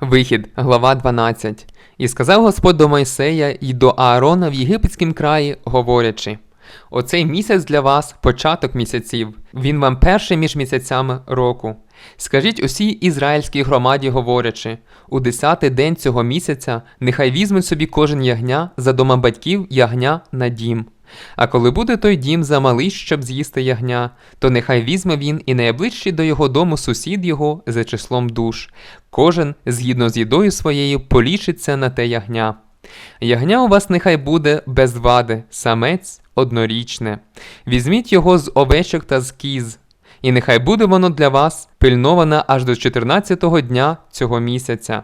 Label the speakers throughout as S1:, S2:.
S1: Вихід, глава 12. І сказав Господь до Мойсея і до Аарона в єгипетськім краї, говорячи: Оцей місяць для вас початок місяців, він вам перший між місяцями року. Скажіть усій ізраїльській громаді, говорячи, у десятий день цього місяця нехай візьме собі кожен ягня за дома батьків ягня на дім. А коли буде той дім замалий, щоб з'їсти ягня, то нехай візьме він і найближчий до його дому сусід його за числом душ. Кожен, згідно з їдою своєю, полічиться на те ягня. Ягня у вас нехай буде без вади, самець однорічне. Візьміть його з овечок та з кіз, і нехай буде воно для вас пильноване аж до 14-го дня цього місяця.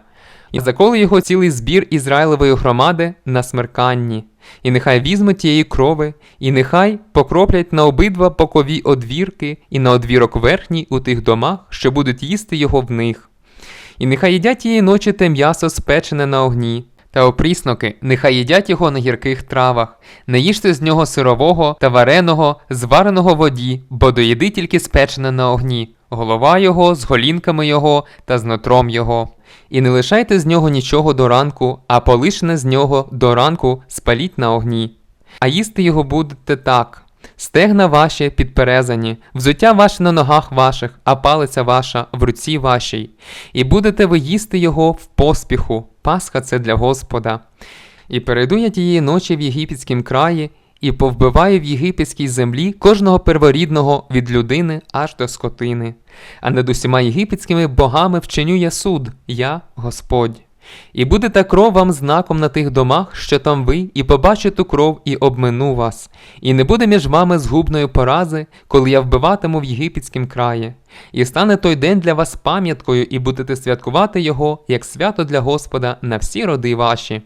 S1: І заколи його цілий збір Ізраїлевої громади на смерканні, і нехай візьмуть тієї крови, і нехай покроплять на обидва бокові одвірки і на одвірок верхній у тих домах, що будуть їсти його в них. І нехай їдять тієї ночі те м'ясо спечене на огні, та опрісноки, нехай їдять його на гірких травах, не їжте з нього сирового та вареного, звареного в воді, бо доїди тільки спечене на огні, голова його з голінками його та з нутром його. І не лишайте з нього нічого до ранку, а полишне з нього до ранку спаліть на огні. А їсти його будете так. Стегна ваші підперезані, взуття ваше на ногах ваших, а палиця ваша в руці вашій. І будете ви їсти його в поспіху. Пасха це для Господа. І перейду я тієї ночі в єгипетськім краї, і повбиваю в єгипетській землі кожного перворідного від людини аж до скотини. А над усіма єгипетськими богами вчиню я суд, я Господь. І буде та кров вам знаком на тих домах, що там ви, і побачу ту кров, і обмину вас, і не буде між вами згубної порази, коли я вбиватиму в єгипетськім краї. І стане той день для вас пам'яткою, і будете святкувати його, як свято для Господа на всі роди ваші.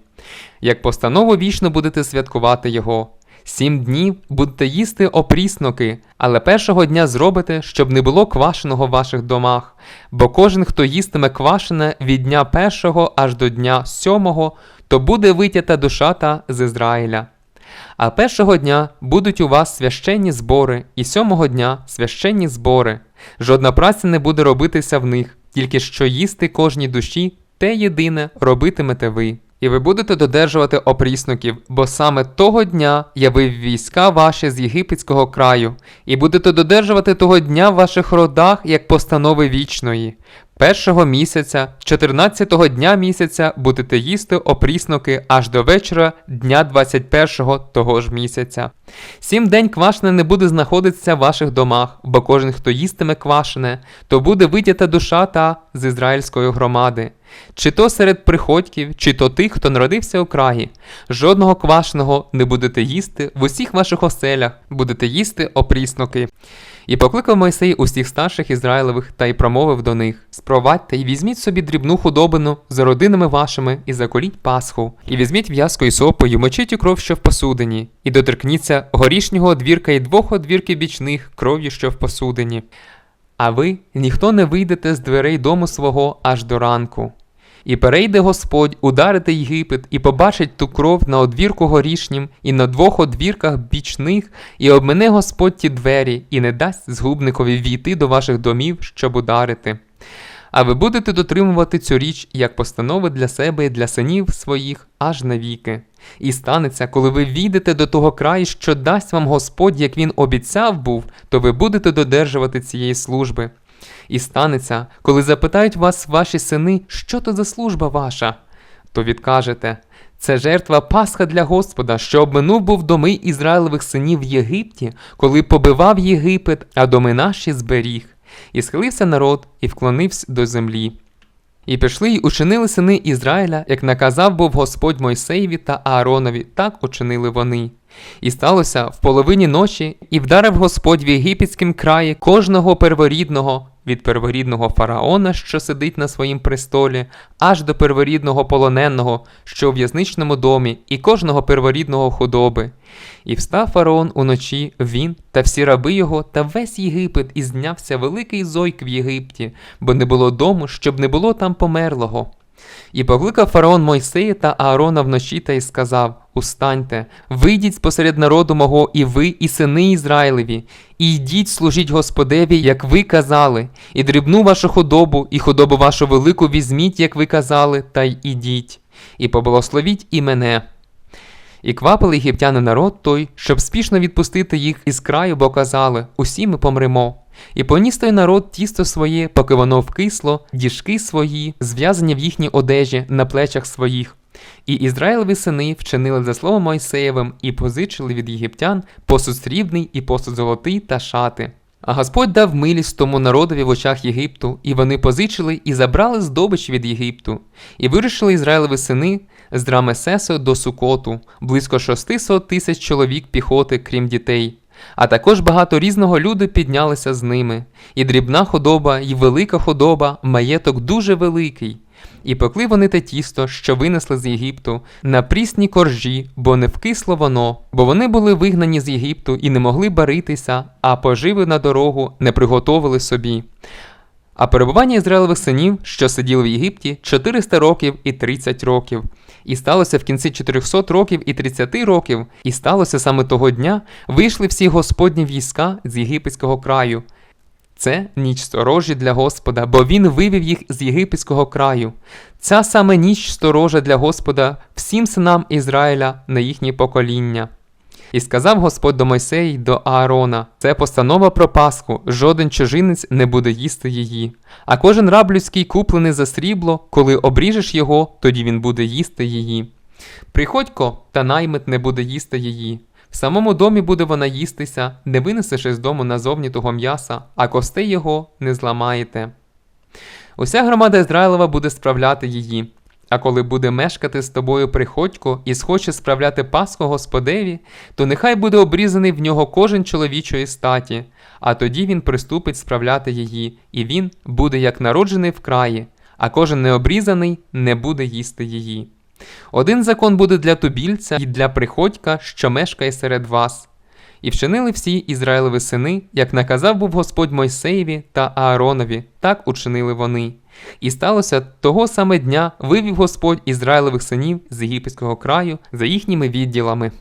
S1: Як постанову вічно будете святкувати його. Сім днів будете їсти опрісноки, але першого дня зробите, щоб не було квашеного в ваших домах, бо кожен, хто їстиме квашене від дня першого аж до дня сьомого, то буде витята душа та з Ізраїля. А першого дня будуть у вас священні збори, і сьомого дня священні збори. Жодна праця не буде робитися в них, тільки що їсти кожній душі, те єдине робитимете ви. І ви будете додержувати опріснуків, бо саме того дня я вивів війська ваші з єгипетського краю, і будете додержувати того дня в ваших родах як постанови вічної. Першого місяця, 14-го дня місяця будете їсти опріснуки аж до вечора дня 21-го того ж місяця. Сім день квашене не буде знаходитися в ваших домах, бо кожен, хто їстиме квашене, то буде витята душа та з ізраїльської громади. Чи то серед приходьків, чи то тих, хто народився у краї. Жодного квашеного не будете їсти в усіх ваших оселях, будете їсти опріснуки. І покликав Мойсей усіх старших Ізраїлевих та й промовив до них: Спровадьте і візьміть собі дрібну худобину за родинами вашими, і заколіть Пасху, і візьміть в'язку і сопу, і мочіть у кров, що в посудині, і доторкніться горішнього одвірка і двох одвірків бічних кров'ю, що в посудині. А ви ніхто не вийдете з дверей дому свого аж до ранку. І перейде Господь, ударити Єгипет, і побачить ту кров на одвірку горішнім, і на двох одвірках бічних, і обмене Господь ті двері, і не дасть згубникові війти до ваших домів, щоб ударити. А ви будете дотримувати цю річ як постанови для себе і для синів своїх аж навіки. І станеться, коли ви війдете до того краю, що дасть вам Господь, як він обіцяв був, то ви будете додержувати цієї служби. І станеться, коли запитають вас ваші сини, що то за служба ваша, то відкажете це жертва Пасха для Господа, що обминув був доми Ізраїлевих синів в Єгипті, коли побивав Єгипет, а доми наші зберіг. І схилився народ, і вклонився до землі. І пішли й учинили сини Ізраїля, як наказав був Господь Мойсеєві та Ааронові, так учинили вони. І сталося в половині ночі, і вдарив Господь в єгипетськім краї кожного перворідного, від перворідного фараона, що сидить на своїм престолі, аж до перворідного полоненого, що у в'язничному домі, і кожного перворідного худоби. І встав фараон уночі, він та всі раби його, та весь Єгипет, і знявся великий зойк в Єгипті, бо не було дому, щоб не було там померлого. І покликав фараон Мойсея та Аарона вночі та й сказав: Устаньте, вийдіть спосеред народу мого, і ви, і сини Ізраїлеві, і йдіть служіть Господеві, як ви казали, і дрібну вашу худобу, і худобу вашу велику візьміть, як ви казали, та й ідіть, і поблагословіть і мене. І квапили єгиптяни народ той, щоб спішно відпустити їх із краю, бо казали: усі ми помремо. І поніс той народ тісто своє, поки воно вкисло, діжки свої, зв'язані в їхній одежі на плечах своїх. І Ізраїлеві сини вчинили за словом Мойсеєвим і позичили від єгиптян посуд срібний і посуд золотий та шати. А Господь дав милість тому народові в очах Єгипту, і вони позичили і забрали здобич від Єгипту, і вирішили Ізраїлеві сини з Рамесесу до Сукоту, близько 600 тисяч чоловік піхоти, крім дітей. А також багато різного люду піднялися з ними, і дрібна худоба, і велика худоба, маєток дуже великий. І пекли вони те тісто, що винесли з Єгипту, на прісні коржі, бо не вкисло воно, бо вони були вигнані з Єгипту і не могли баритися, а поживи на дорогу не приготовили собі. А перебування Ізраїлевих синів, що сиділи в Єгипті, 400 років і 30 років. І сталося в кінці 400 років і 30 років, і сталося саме того дня, вийшли всі Господні війська з єгипетського краю. Це ніч сторожі для Господа, бо він вивів їх з єгипетського краю. Ця саме ніч сторожа для Господа всім синам Ізраїля на їхнє покоління. І сказав Господь до Мойсея й до Аарона: це постанова про Пасху, жоден чужинець не буде їсти її. А кожен раб людський куплений за срібло, коли обріжеш його, тоді він буде їсти її. Приходько та наймит не буде їсти її. В самому домі буде вона їстися, не винесеш із дому назовні того м'яса, а костей його не зламаєте. Уся громада Ізраїлева буде справляти її. А коли буде мешкати з тобою приходько і схоче справляти Пасху Господеві, то нехай буде обрізаний в нього кожен чоловічої статі, а тоді він приступить справляти її, і він буде як народжений в краї, а кожен необрізаний не буде їсти її. Один закон буде для тубільця і для приходька, що мешкає серед вас. І вчинили всі Ізраїлеві сини, як наказав був Господь Мойсеєві та Ааронові, так учинили вони. І сталося того саме дня вивів Господь Ізраїлевих синів з єгипетського краю за їхніми відділами.